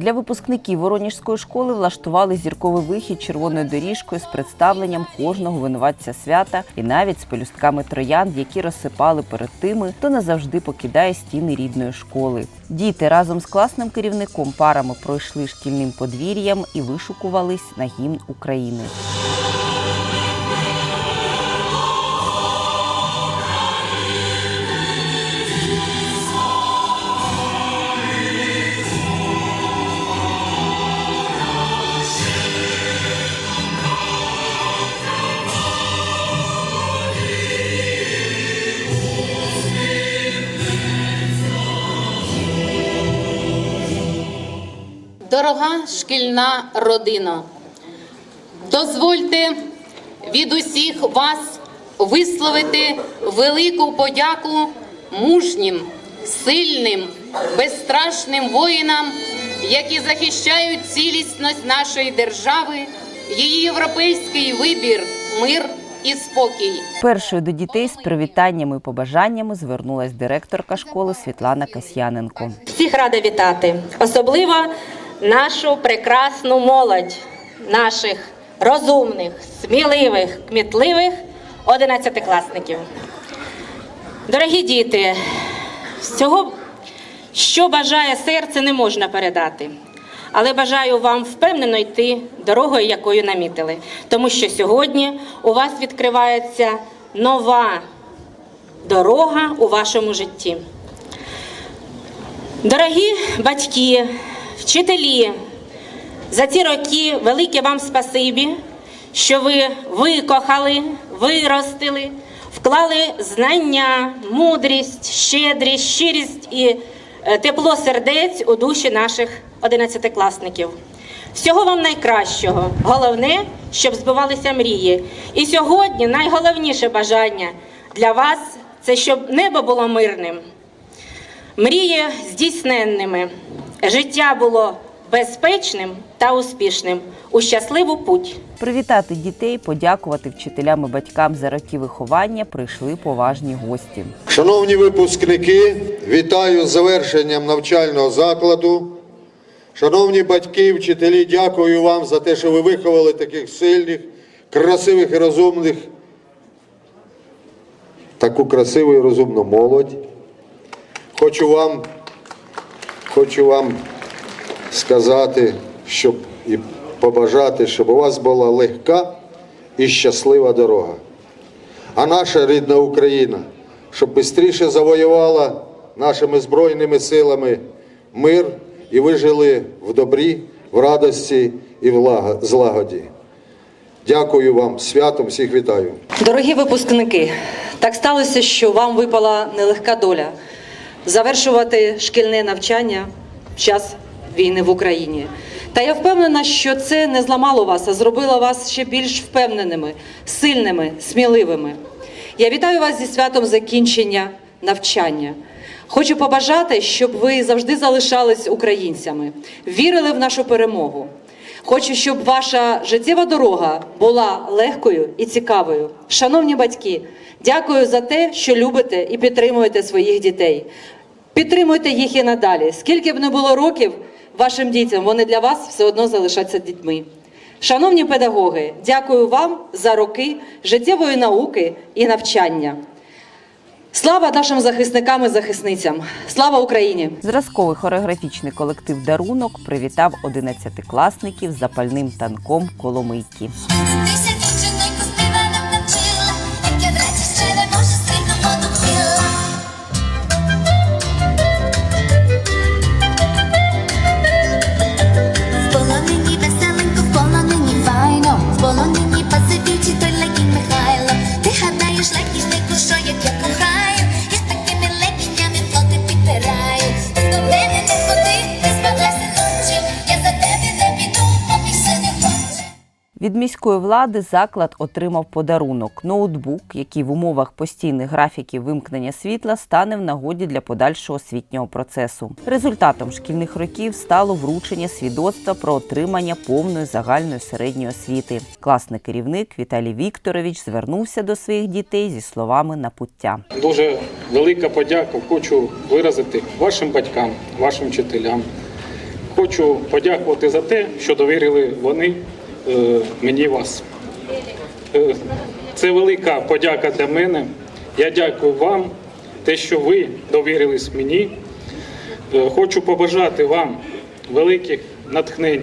Для випускників Вороніжської школи влаштували зірковий вихід червоною доріжкою з представленням кожного винуватця свята і навіть з пелюстками троянд, які розсипали перед тими, хто назавжди покидає стіни рідної школи. Діти разом з класним керівником парами пройшли шкільним подвір'ям і вишукувались на гімн України. Дорога шкільна родина, дозвольте від усіх вас висловити велику подяку мужнім, сильним, безстрашним воїнам, які захищають цілісність нашої держави, її європейський вибір, мир і спокій. Першою до дітей з привітаннями і побажаннями звернулась директорка школи Світлана Касьяненко. Всіх рада вітати, особливо нашу прекрасну молодь, наших розумних, сміливих, кмітливих одинадцятикласників. Дорогі діти, всього, що бажає серце, не можна передати. Але бажаю вам впевнено йти дорогою, якою намітили, тому що сьогодні у вас відкривається нова дорога у вашому житті. Дорогі батьки, вчителі, за ці роки велике вам спасибі, що ви викохали, виростили, вклали знання, мудрість, щедрість, щирість і е, тепло сердець у душі наших одинадцятикласників. Всього вам найкращого. Головне, щоб збивалися мрії. І сьогодні найголовніше бажання для вас це щоб небо було мирним. Мрії здійсненними, життя було безпечним та успішним у щасливу путь. Привітати дітей, подякувати вчителям і батькам за роки виховання прийшли поважні гості. Шановні випускники, вітаю з завершенням навчального закладу. Шановні батьки, вчителі, дякую вам за те, що ви виховали таких сильних, красивих і розумних, таку красиву і розумну молодь. Хочу вам, хочу вам сказати, щоб і побажати, щоб у вас була легка і щаслива дорога. А наша рідна Україна, щоб швидше завоювала нашими збройними силами мир і ви жили в добрі, в радості і в злагоді. Дякую вам, святом, всіх вітаю. Дорогі випускники, так сталося, що вам випала нелегка доля завершувати шкільне навчання в час війни в Україні. Та я впевнена, що це не зламало вас, а зробило вас ще більш впевненими, сильними, сміливими. Я вітаю вас зі святом закінчення навчання. Хочу побажати, щоб ви завжди залишались українцями, вірили в нашу перемогу. Хочу, щоб ваша життєва дорога була легкою і цікавою. Шановні батьки, дякую за те, що любите і підтримуєте своїх дітей. Підтримуйте їх і надалі. Скільки б не було років вашим дітям, вони для вас все одно залишаться дітьми. Шановні педагоги, дякую вам за роки життєвої науки і навчання. Слава нашим захисникам і захисницям! Слава Україні! Зразковий хореографічний колектив Дарунок привітав 11-класників запальним танком Коломийки. Від міської влади заклад отримав подарунок ноутбук, який в умовах постійних графіків вимкнення світла стане в нагоді для подальшого освітнього процесу. Результатом шкільних років стало вручення свідоцтва про отримання повної загальної середньої освіти. Класний керівник Віталій Вікторович звернувся до своїх дітей зі словами напуття. Дуже велика подяка хочу виразити вашим батькам, вашим вчителям. хочу подякувати за те, що довірили вони мені вас. Е, Це велика подяка для мене. Я дякую вам, те, що ви довірились мені. Е, Хочу побажати вам великих натхнень,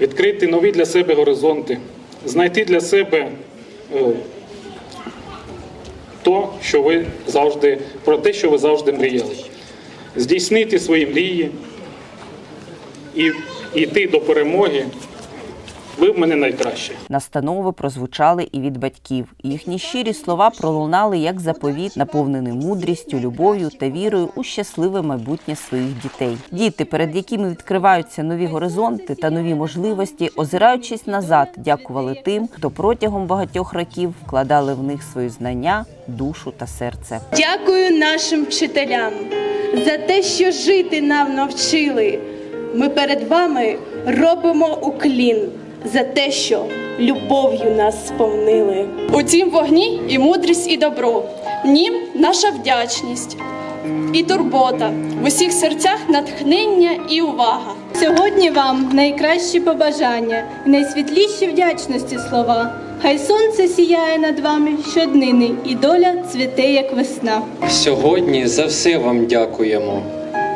відкрити нові для себе горизонти, знайти для себе е, то, що ви завжди, про те, що ви завжди мріяли. Здійснити свої мрії і йти до перемоги. Ви в мене найкраще. Настанови прозвучали і від батьків. Їхні щирі слова пролунали як заповіт, наповнений мудрістю, любов'ю та вірою у щасливе майбутнє своїх дітей. Діти, перед якими відкриваються нові горизонти та нові можливості, озираючись назад, дякували тим, хто протягом багатьох років вкладали в них свої знання, душу та серце. Дякую нашим вчителям за те, що жити нам навчили. Ми перед вами робимо уклін за те, що любов'ю нас сповнили. У цім вогні і мудрість, і добро. Нім наша вдячність і турбота. В усіх серцях натхнення і увага. Сьогодні вам найкращі побажання і найсвітліші вдячності слова. Хай сонце сіяє над вами щоднини, і доля цвіте, як весна. Сьогодні за все вам дякуємо.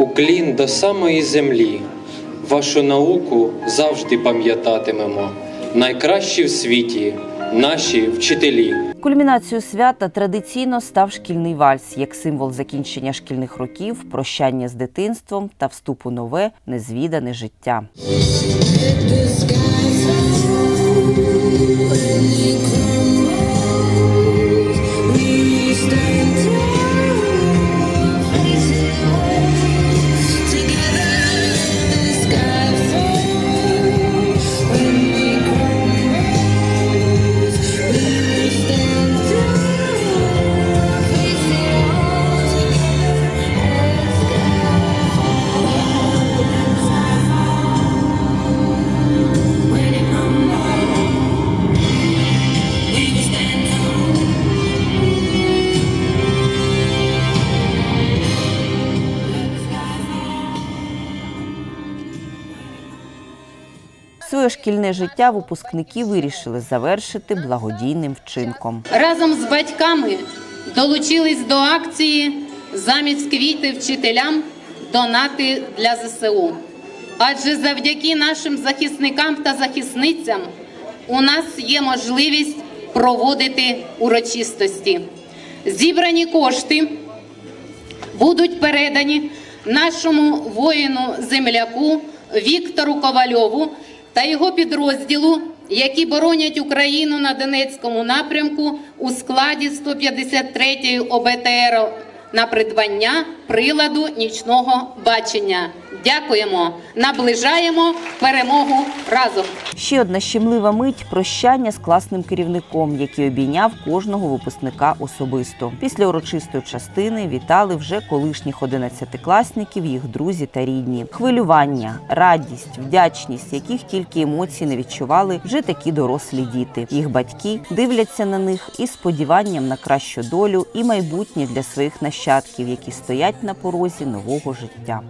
Уклін до самої землі. Вашу науку завжди пам'ятатимемо. Найкращі в світі наші вчителі. Кульмінацією свята традиційно став шкільний вальс як символ закінчення шкільних років, прощання з дитинством та вступу у нове незвідане життя. Своє шкільне життя випускники вирішили завершити благодійним вчинком. разом з батьками долучились до акції замість квіти вчителям донати для ЗСУ. Адже завдяки нашим захисникам та захисницям у нас є можливість проводити урочистості. Зібрані кошти будуть передані нашому воїну земляку Віктору Ковальову та його підрозділу, які боронять Україну на Донецькому напрямку у складі 153-ї ОБТР на придбання приладу нічного бачення. Дякуємо, наближаємо перемогу разом. Ще одна щемлива мить прощання з класним керівником, який обійняв кожного випускника особисто. Після урочистої частини вітали вже колишніх одинадцятикласників, їх друзі та рідні. Хвилювання, радість, вдячність, яких тільки емоцій не відчували вже такі дорослі діти. Їх батьки дивляться на них із сподіванням на кращу долю і майбутнє для своїх нащадків, які стоять на порозі нового життя.